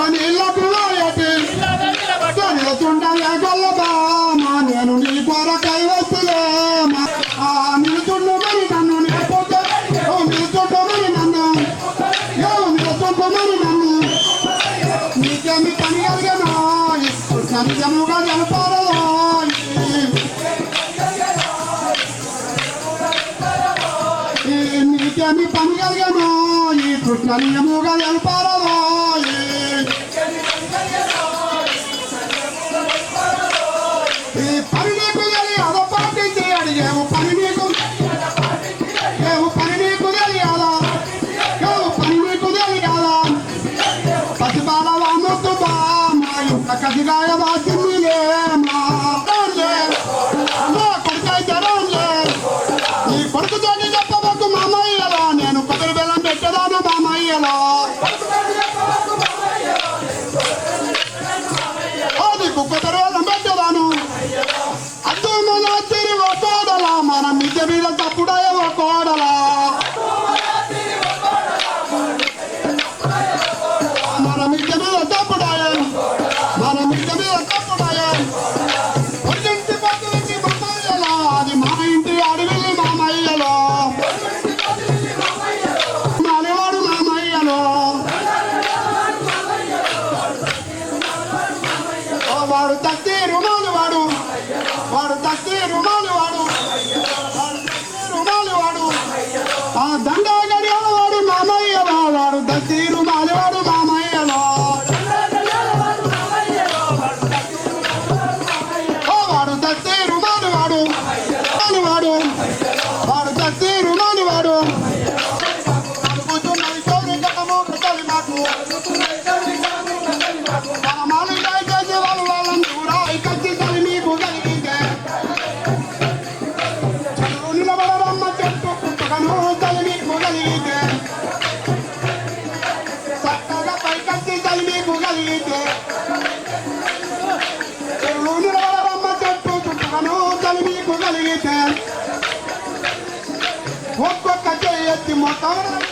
మా నీళ్ళ పిల్లయటి నిలుచుండలే గొల్లబా మా నేను నీ కొరకై వస్తులే ఆ నిలుచుండు మరి నన్ను నేర్పుతా. నిలుచుంటు మరి నన్ను. నిలుచుంటు మరి నన్ను. నీకేమి పని కలిగనా? ఈ కృష్ణ నిజముగా uma.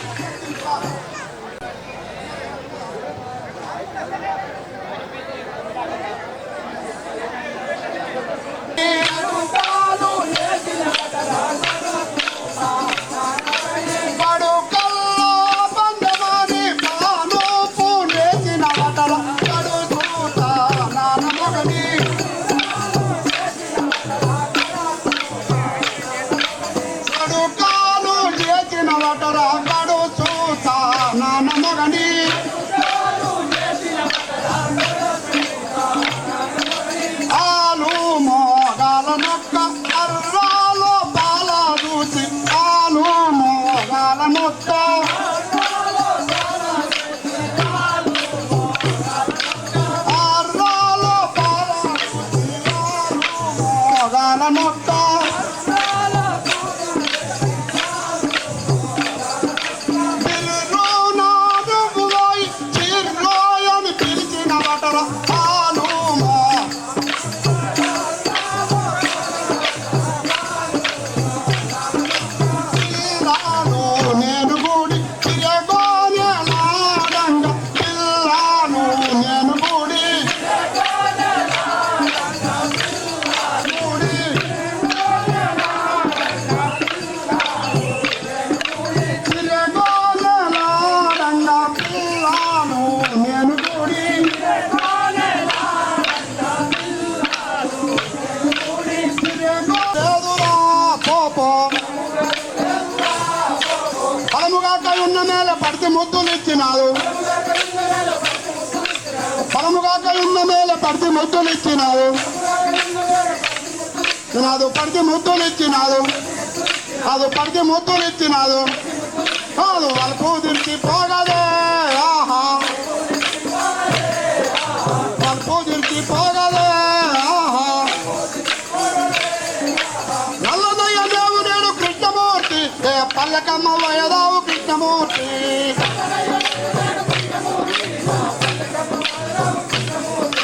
కన్నుల మీద పడితే ముద్దులు ఇచ్చినారు పరముగాక ఇన్న మీద పడితే ముద్దులు ఇచ్చినారు నాదు పడితే ముద్దులు ఇచ్చినారు అది పడితే ముద్దులు ఇచ్చినారు కాదు వాళ్ళ పూజించి పోగదే ఆహా. వాళ్ళ పూజించి పోగదే ఆహా. నల్లదయ్య దేవు నేను కృష్ణమూర్తి పల్లకమ్మ వయదావు కృష్ణమూర్తి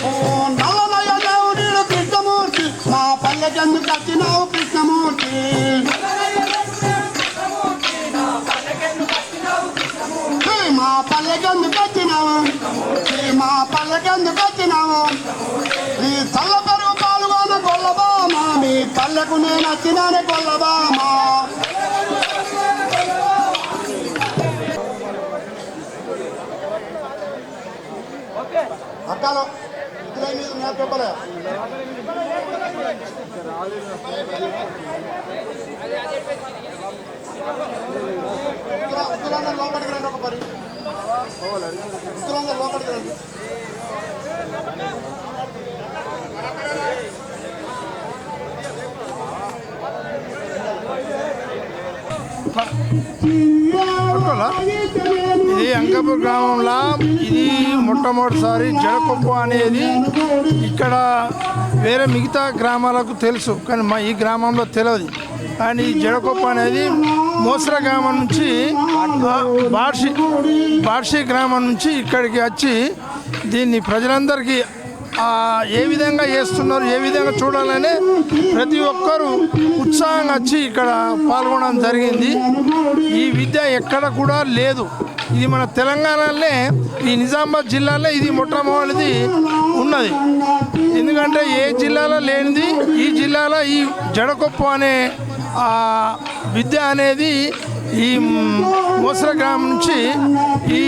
ఓ నల్లనయ్య దేవుడు కృష్ణమూర్తి మా పల్లెకెందుకు కృష్ణమూర్తి మా పల్లెకెందుకు మా పల్లెకెందుకు వచ్చినావు ఈ చల్ల పెరుగు పాల్గొన గొల్లబామా మీ పల్లెకు నేను వచ్చినానే గొల్లబామా అక్కలో. ఇద్దరు మీద నేను చెప్పలే ఉత్తరాంధ్ర లోపలికి రండి ఒక పరి ఉత్తరాంధ్ర లోపలికి రండి. గ్రామంలో ఇది మొట్టమొదటిసారి జడకొప్పు అనేది ఇక్కడ వేరే మిగతా గ్రామాలకు తెలుసు కానీ మా ఈ గ్రామంలో తెలియదు కానీ ఈ జడకొప్పు అనేది మోసర గ్రామం నుంచి బార్షి బార్షి గ్రామం నుంచి ఇక్కడికి వచ్చి దీన్ని ప్రజలందరికీ ఏ విధంగా చేస్తున్నారు ఏ విధంగా చూడాలని ప్రతి ఒక్కరూ ఉత్సాహంగా వచ్చి ఇక్కడ పాల్గొనడం జరిగింది. ఈ విద్య ఎక్కడ కూడా లేదు. ఇది మన తెలంగాణలోనే ఈ నిజామాబాద్ జిల్లాలో ఇది మొట్టమొదటిది ఉన్నది. ఎందుకంటే ఏ జిల్లాలో లేనిది ఈ జిల్లాలో ఈ జడకొప్పు అనే విద్య అనేది ఈ మోసర గ్రామం నుంచి ఈ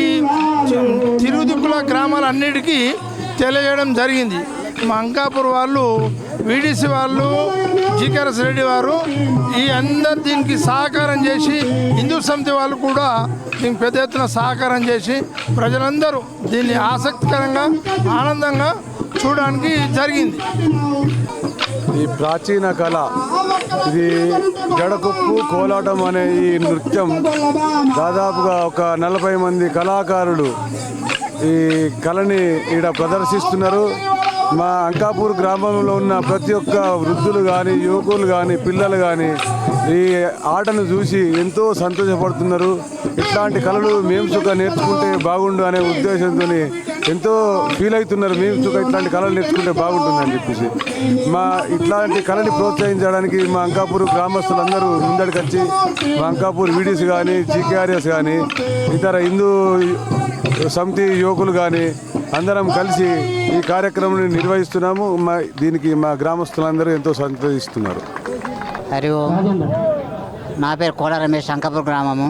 తిరుగుదిక్కుల గ్రామాలన్నిటికీ తెలియజేయడం జరిగింది. మా అంకాపూర్ వాళ్ళు వీడీసీ వాళ్ళు జీకేఎస్ రెడ్డి వారు ఈ అందరు దీనికి సహకారం చేసి హిందూ సమితి వాళ్ళు కూడా దీనికి పెద్ద ఎత్తున సహకారం చేసి ప్రజలందరూ దీన్ని ఆసక్తికరంగా ఆనందంగా చూడడానికి జరిగింది. ఈ ప్రాచీన కళ ఇది జడకొప్పు కోలాటం అనే ఈ నృత్యం దాదాపుగా ఒక నలభై మంది కళాకారులు ఈ కళని ఈడ ప్రదర్శిస్తున్నారు. మా అంకాపూర్ గ్రామంలో ఉన్న ప్రతి ఒక్క వృద్ధులు కానీ యువకులు కానీ పిల్లలు కానీ ఈ ఆటను చూసి ఎంతో సంతోషపడుతున్నారు. ఇట్లాంటి కళలు మేము చుక్క నేర్చుకుంటే బాగుండు అనే ఉద్దేశంతో ఎంతో ఫీల్ అవుతున్నారు. మేము చుక్క ఇట్లాంటి కళలు నేర్చుకుంటే బాగుంటుందని చెప్పేసి. మా ఇట్లాంటి కళని ప్రోత్సహించడానికి మా అంకాపూర్ గ్రామస్తులందరూ ముందడికి వచ్చి మా అంకాపూర్ వీడిస్ కానీ జీకేఆర్ఎస్ కానీ ఇతర హిందూ సమితి యువకులు కానీ అందరం కలిసి ఈ కార్యక్రమాన్ని నిర్వహిస్తున్నాము. మా దీనికి మా గ్రామస్తులందరూ ఎంతో సంతోషిస్తున్నారు. హరి ఓం. నా పేరు కోడ రమేష్ శంకపూర్ గ్రామము.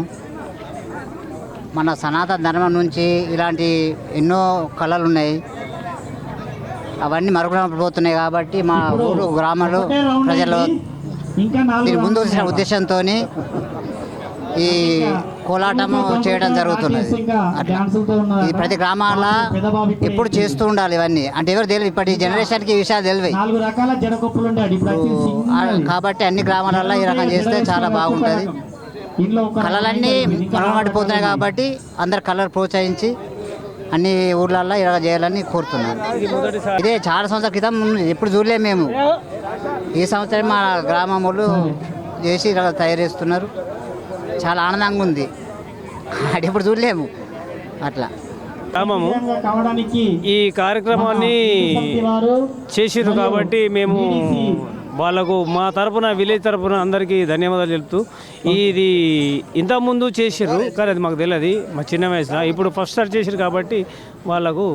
మన సనాతన ధర్మం నుంచి ఇలాంటి ఎన్నో కళలు ఉన్నాయి అవన్నీ మరుగుపోతున్నాయి కాబట్టి మా ఊరు గ్రామంలో ప్రజలు దీని ముందు వచ్చిన ఉద్దేశంతో ఈ కోలాటము చేయడం జరుగుతున్నది. అట్లా. ఇది ప్రతి గ్రామాల ఎప్పుడు చేస్తూ ఉండాలి ఇవన్నీ. అంటే ఎవరు తెలియదు ఇప్పటి జనరేషన్కి ఈ విషయాలు తెలివి. కాబట్టి అన్ని గ్రామాలలో ఈ రకం చేస్తే చాలా బాగుంటుంది. కళలన్నీ మరమడిపోతున్నాయి కాబట్టి అందరు కళలు ప్రోత్సహించి అన్ని ఊర్లల్లో ఇలా చేయాలని కోరుతున్నాను. ఇదే చాలా సంవత్సరాల క్రితం. ఎప్పుడు చూడలేము మేము. ఈ సంవత్సరం మా గ్రామం వాళ్ళు చేసి ఇలా తయారు చేస్తున్నారు. చాలా ఆనందంగా ఉంది. అది ఎప్పుడు చూడలేము. అట్లా. గ్రామము కావడానికి ఈ కార్యక్రమాన్ని చేసిర్రు కాబట్టి మేము వాళ్ళకు మా తరపున విలేజ్ తరపున అందరికీ ధన్యవాదాలు చెప్తూ ఇది ఇంతకుముందు చేసిర్రు కానీ అది మాకు తెలియదు మా చిన్న వయసులో. ఇప్పుడు ఫస్ట్ స్టార్ట్ చేసిర్రు కాబట్టి వాళ్ళకు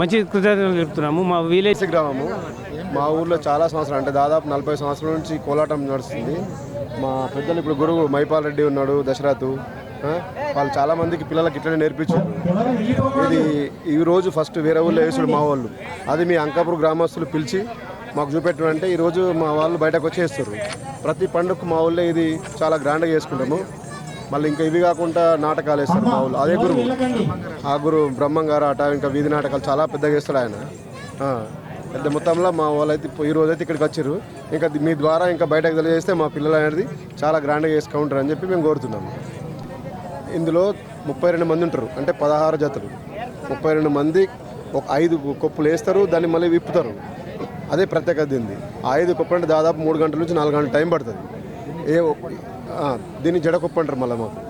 మంచి కృతజ్ఞతలు చెప్తున్నాము మా విలేజ్ గ్రామము. మా ఊర్లో చాలా సంవత్సరాలు అంటే దాదాపు నలభై సంవత్సరాల నుంచి కోలాటం నడుస్తుంది. మా పెద్దలు ఇప్పుడు గురువు మైపాల్ రెడ్డి ఉన్నాడు దశరథు వాళ్ళు చాలా మందికి పిల్లలకి ఇట్లనే నేర్పించారు. ఇది ఈ రోజు ఫస్ట్ వేరే ఊళ్ళో వేసుడు మా వాళ్ళు. అది మీ అంకాపూర్ గ్రామస్తులు పిలిచి మాకు చూపెట్టమంటే ఈరోజు మా వాళ్ళు బయటకు వచ్చేస్తారు. ప్రతి పండుగకు మా ఊళ్ళో ఇది చాలా గ్రాండ్గా చేసుకుంటాము. మళ్ళీ ఇంకా ఇవి కాకుండా నాటకాలు వేస్తారు మా ఊళ్ళో. అదే గురువు. ఆ గురు బ్రహ్మం గారు ఇంకా వీధి నాటకాలు చాలా పెద్దగా వేస్తాడు ఆయన. పెద్ద మొత్తంలో మా వాళ్ళైతే ఈ రోజు అయితే ఇక్కడికి వచ్చారు. ఇంకా మీ ద్వారా ఇంకా బయటకు తెలియజేస్తే మా పిల్లలు అనేది చాలా గ్రాండ్గా చేసుకుంటారు అని చెప్పి మేము కోరుతున్నాము. ఇందులో ముప్పై రెండు మంది ఉంటారు. అంటే పదహారు జతలు. ముప్పై రెండు మంది ఒక ఐదు కొప్పులు వేస్తారు దాన్ని మళ్ళీ విప్పుతారు. అదే ప్రత్యేకత దీనిది. ఆ ఐదు కుప్పంటే అంటే దాదాపు మూడు గంటల నుంచి నాలుగు గంటల టైం పడుతుంది. ఏ దీన్ని జడ కుప్పంటారు మళ్ళీ మాకు.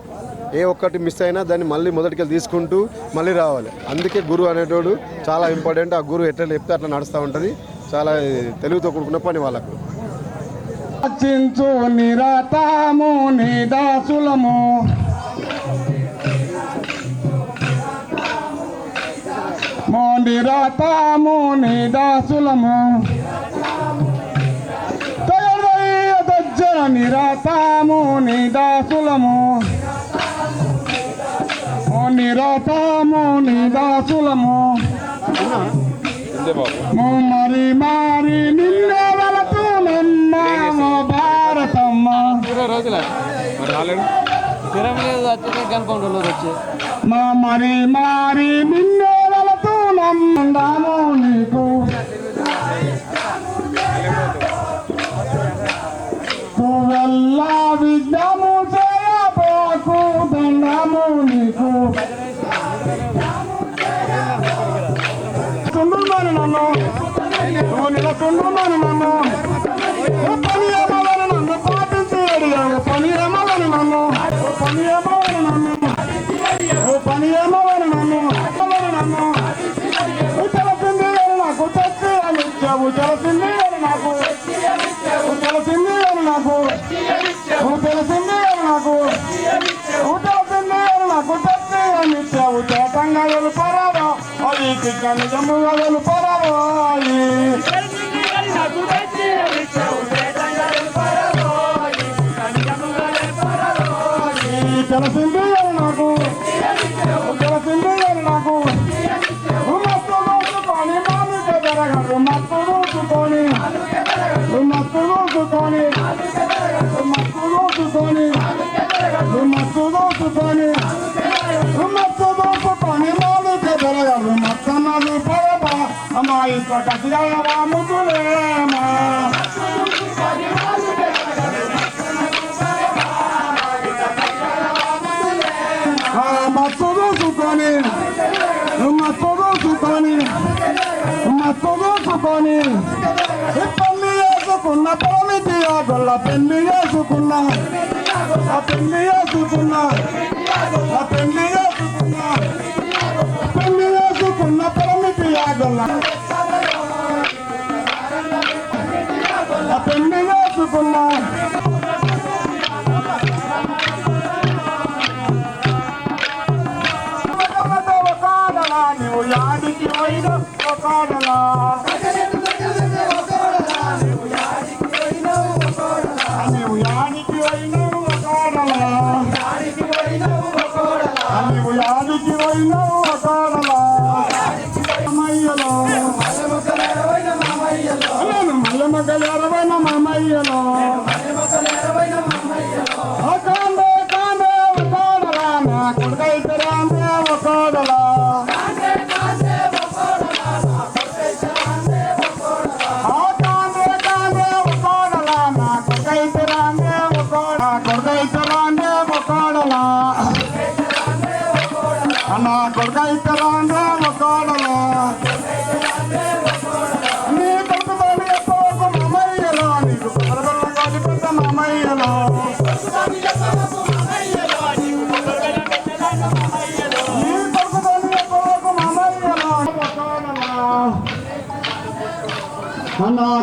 ఏ ఒక్కటి మిస్ అయినా దాన్ని మళ్ళీ మొదటికి తీసుకుంటూ మళ్ళీ రావాలి. అందుకే గురువు అనేటోడు చాలా ఇంపార్టెంట్ ఆ గురువు ఎట్లా చెప్తే అట్లా నడుస్తూ ఉంటుంది. చాలా తెలివితో కూడుకున్న పని వాళ్ళకు. నిరాతాము నిదాసులము నిరాతాము నిదాసులము నిరాతాము నిదాసులము నిరతము నిదాసులము మరి మారి నిన్నే వెళుతున్నాము భారతమ్మ. మా మరి మరి నిన్నే వెళుతున్నాము నీకు. నువ్వెల్లా విద్యము నన్ను. నువ్వు నిలకుండున్నాను నన్ను. పార్టీ కనజము వదలు పొరబోయి తెలిసింది నాకు చేసుకొని పెళ్ళి చేసుకున్న పరిమితి ఆగుల్ల పెళ్ళి చేసుకున్న ఆ పెళ్ళి చేసుకున్న ఆ పెళ్ళి చేసుకున్న పెళ్ళి చేసుకున్న పరిమితి ఆగుల్ల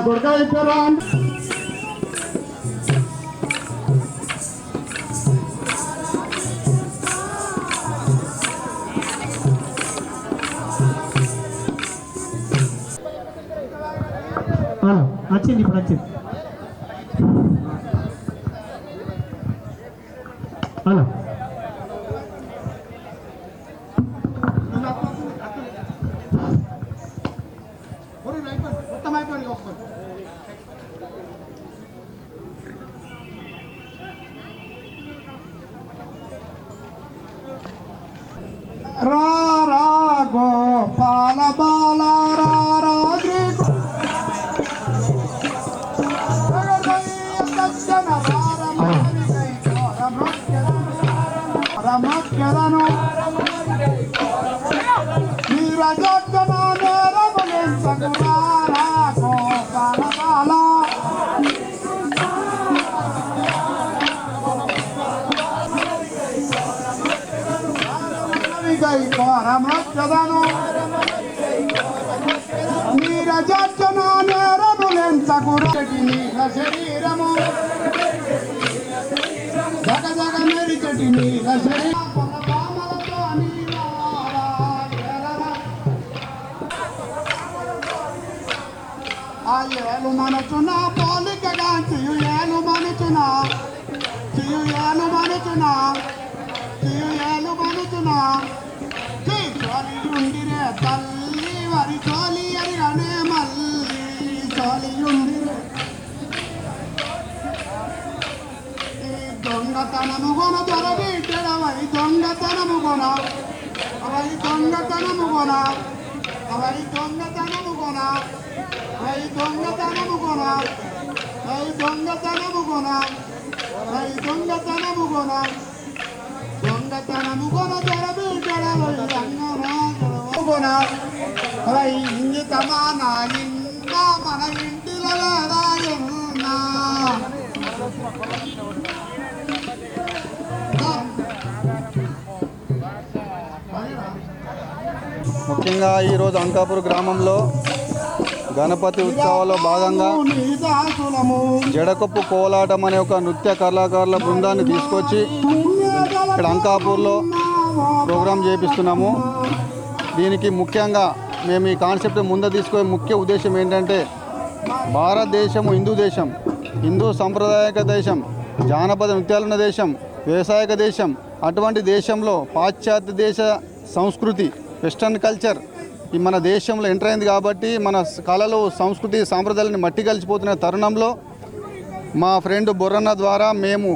Ah, Halo, acin di pelacin. রা నేరములెంతకు నీల శరీరము. జగ జగ మెరిచటి నీల శరీరము ఏలు మనచున పోలికగా చియు ఏలు మనచున చియు ఏలు మనచున చియు ఏలు మనచున ఉండిరే తల్లి. దొంగతనము కొన దొరబిడ్డడవై దొంగతనము కొన. అవై దొంగతనము కొన. అవై దొంగతనము కొన. అవై దొంగతనము కొన. అవై దొంగతనము కొన. అవై దొంగతనము కొన. దొంగతనము కొన దొరబిడ్డడవై రంగనాథుడు కొన. అవై ఇంగితమాన నిన్న మన ఇంటిలో రాయున్నా ముఖ్యంగా ఈరోజు అంకాపూర్ గ్రామంలో గణపతి ఉత్సవాల్లో భాగంగా జడకొప్పు కోలాటం అనే ఒక నృత్య కళాకారుల బృందాన్ని తీసుకొచ్చి ఇక్కడ అంకాపూర్లో ప్రోగ్రాం చేపిస్తున్నాము. దీనికి ముఖ్యంగా మేము ఈ కాన్సెప్ట్ ముందు తీసుకునే ముఖ్య ఉద్దేశం ఏంటంటే భారతదేశం హిందూ దేశం హిందూ సాంప్రదాయక దేశం జానపద నృత్యాలున్న దేశం వ్యవసాయక దేశం అటువంటి దేశంలో పాశ్చాత్య దేశ సంస్కృతి వెస్టర్న్ కల్చర్. ఈ మన దేశంలో ఎంటర్ అయింది కాబట్టి మన కళలు సంస్కృతి సాంప్రదాయాలను మట్టి కలిసిపోతున్న తరుణంలో మా ఫ్రెండ్ బొర్రన్న ద్వారా మేము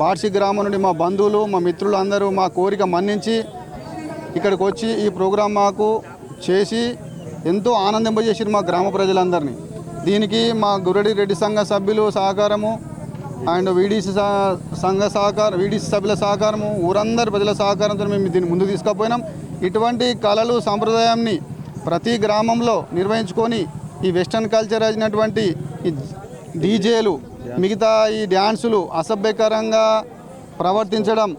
బార్షి గ్రామం నుండి మా బంధువులు మా మిత్రులు అందరూ మా కోరిక మన్నించి ఇక్కడికి వచ్చి ఈ ప్రోగ్రాం మాకు చేసి ఎంతో ఆనందింపజేసారు మా గ్రామ ప్రజలందరినీ. దీనికి మా గురడి రెడ్డి సంఘ సభ్యులు సహకారము అండ్ వీడీసీ సంఘ సహకారం వీడీసీ సభ్యుల సహకారము ఊరందరి ప్రజల సహకారంతో మేము దీన్ని ముందు తీసుకుపోయినాం. ఇటువంటి కళలు సాంప్రదాయాన్ని ప్రతి గ్రామంలో నిర్వహించుకొని ఈ వెస్టర్న్ కల్చర్ అయినటువంటి ఈ డీజేలు మిగతా ఈ డ్యాన్సులు అసభ్యకరంగా ప్రవర్తించడం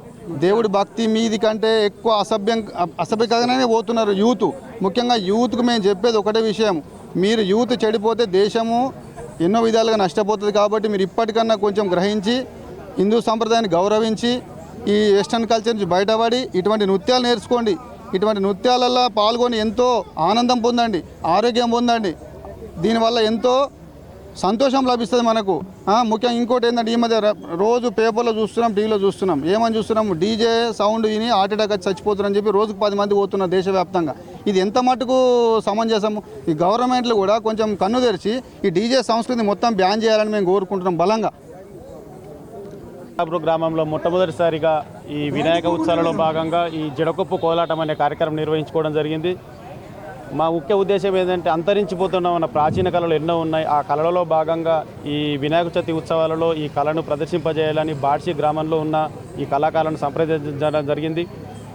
దేవుడి భక్తి మీది కంటే ఎక్కువ అసభ్యం అసభ్యకరంగానే పోతున్నారు యూత్. ముఖ్యంగా యూత్కు మేము చెప్పేది ఒకటే విషయం. మీరు యూత్ చెడిపోతే దేశము ఎన్నో విధాలుగా నష్టపోతుంది కాబట్టి మీరు ఇప్పటికన్నా కొంచెం గ్రహించి హిందూ సంప్రదాయాన్ని గౌరవించి ఈ వెస్టర్న్ కల్చర్ నుంచి బయటపడి ఇటువంటి నృత్యాలు నేర్చుకోండి. ఇటువంటి నృత్యాలలో పాల్గొని ఎంతో ఆనందం పొందండి ఆరోగ్యం పొందండి. దీనివల్ల ఎంతో సంతోషం లభిస్తుంది మనకు. ముఖ్యంగా ఇంకోటి ఏంటంటే ఈ మధ్య రోజు పేపర్లో చూస్తున్నాం టీవీలో చూస్తున్నాం. ఏమని చూస్తున్నాం? డీజే సౌండ్ విని హార్ట్ అటాక్ వచ్చి చచ్చిపోతున్నారని చెప్పి రోజుకు పది మంది పోతున్నారు దేశవ్యాప్తంగా. ఇది ఎంత మటుకు సమంజసము? ఈ గవర్నమెంట్లు కూడా కొంచెం కన్ను తెరిచి ఈ డీజే సంస్కృతి మొత్తం బ్యాన్ చేయాలని మేము కోరుకుంటున్నాం బలంగా. గ్రామంలో మొట్టమొదటిసారిగా ఈ వినాయక ఉత్సవాలలో భాగంగా ఈ జడకొప్పు కోలాటం అనే కార్యక్రమం నిర్వహించుకోవడం జరిగింది. మా ముఖ్య ఉద్దేశం ఏంటంటే అంతరించిపోతున్న మన ప్రాచీన కళలు ఎన్నో ఉన్నాయి. ఆ కళలలో భాగంగా ఈ వినాయక చవితి ఉత్సవాలలో ఈ కళను ప్రదర్శింపజేయాలని బాడ్షి గ్రామంలో ఉన్న ఈ కళాకారులను సంప్రదించడం జరిగింది.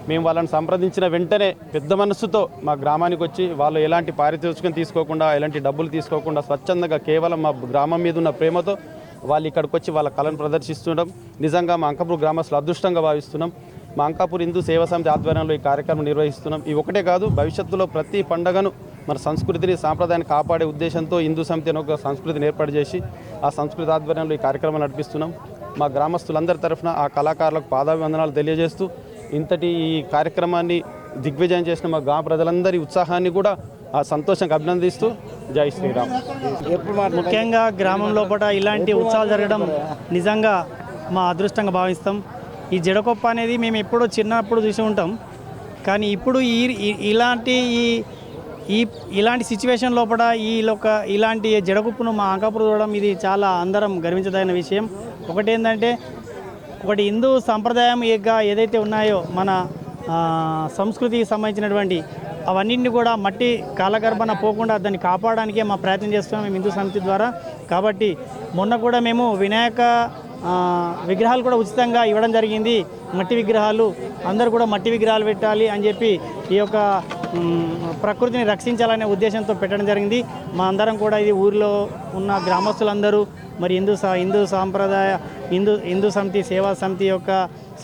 మేము వాళ్ళని సంప్రదించిన వెంటనే పెద్ద మనస్సుతో మా గ్రామానికి వచ్చి వాళ్ళు ఎలాంటి పారితోషికం తీసుకోకుండా ఎలాంటి డబ్బులు తీసుకోకుండా స్వచ్ఛందంగా కేవలం మా గ్రామం మీద ఉన్న ప్రేమతో వాళ్ళు ఇక్కడికి వచ్చి వాళ్ళ కళను ప్రదర్శిస్తుండడం నిజంగా మా అంకపూర్ గ్రామస్తులు అదృష్టంగా భావిస్తున్నాం. మా అంకాపూర్ హిందూ సేవా సమితి ఆధ్వర్యంలో ఈ కార్యక్రమం నిర్వహిస్తున్నాం. ఇవి ఒకటే కాదు భవిష్యత్తులో ప్రతి పండగను మన సంస్కృతిని సాంప్రదాయాన్ని కాపాడే ఉద్దేశంతో హిందూ సమితి అనే ఒక సంస్కృతిని ఏర్పాటు చేసి ఆ సంస్కృతి ఆధ్వర్యంలో ఈ కార్యక్రమం నడిపిస్తున్నాం. మా గ్రామస్తులందరి తరఫున ఆ కళాకారులకు పాదాభివందనాలు తెలియజేస్తూ ఇంతటి ఈ కార్యక్రమాన్ని దిగ్విజయం చేసిన మా గ్రామ ప్రజలందరి ఉత్సాహాన్ని కూడా ఆ సంతోషంగా అభినందిస్తూ జై శ్రీరామ్. ముఖ్యంగా గ్రామం లోపల ఇలాంటి ఉత్సవాలు జరగడం నిజంగా మా అదృష్టంగా భావిస్తాం. ఈ జడకొప్ప అనేది మేము ఎప్పుడో చిన్నప్పుడు చూసి ఉంటాం. కానీ ఇప్పుడు ఈ ఇలాంటి ఈ ఈ ఇలాంటి సిచ్యువేషన్ లోపల ఈ ఒక ఇలాంటి జడగుప్పును మా అంకాపురం చూడడం ఇది చాలా అందరం గర్వించదగిన విషయం. ఒకటి ఏంటంటే ఒకటి హిందూ సంప్రదాయం యొక్క ఏదైతే ఉన్నాయో మన సంస్కృతికి సంబంధించినటువంటి అవన్నింటిని కూడా మట్టి కాలగర్భన పోకుండా దాన్ని కాపాడడానికే మా ప్రయత్నం చేస్తున్నాం మేము హిందూ సమితి ద్వారా. కాబట్టి మొన్న కూడా మేము వినాయక విగ్రహాలు కూడా ఉచితంగా ఇవ్వడం జరిగింది. మట్టి విగ్రహాలు అందరూ కూడా మట్టి విగ్రహాలు పెట్టాలి అని చెప్పి ఈ యొక్క ప్రకృతిని రక్షించాలనే ఉద్దేశంతో పెట్టడం జరిగింది. మా అందరం కూడా ఇది ఊరిలో ఉన్న గ్రామస్తులందరూ మరి హిందూ సా హిందూ సాంప్రదాయ హిందూ హిందూ సమితి సేవా సమితి యొక్క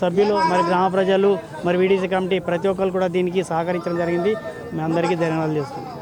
సభ్యులు మరి గ్రామ ప్రజలు మరి వీడీసీ కమిటీ ప్రతి ఒక్కరు కూడా దీనికి సహకరించడం జరిగింది. మీ అందరికీ ధన్యవాదాలు చేస్తున్నాం.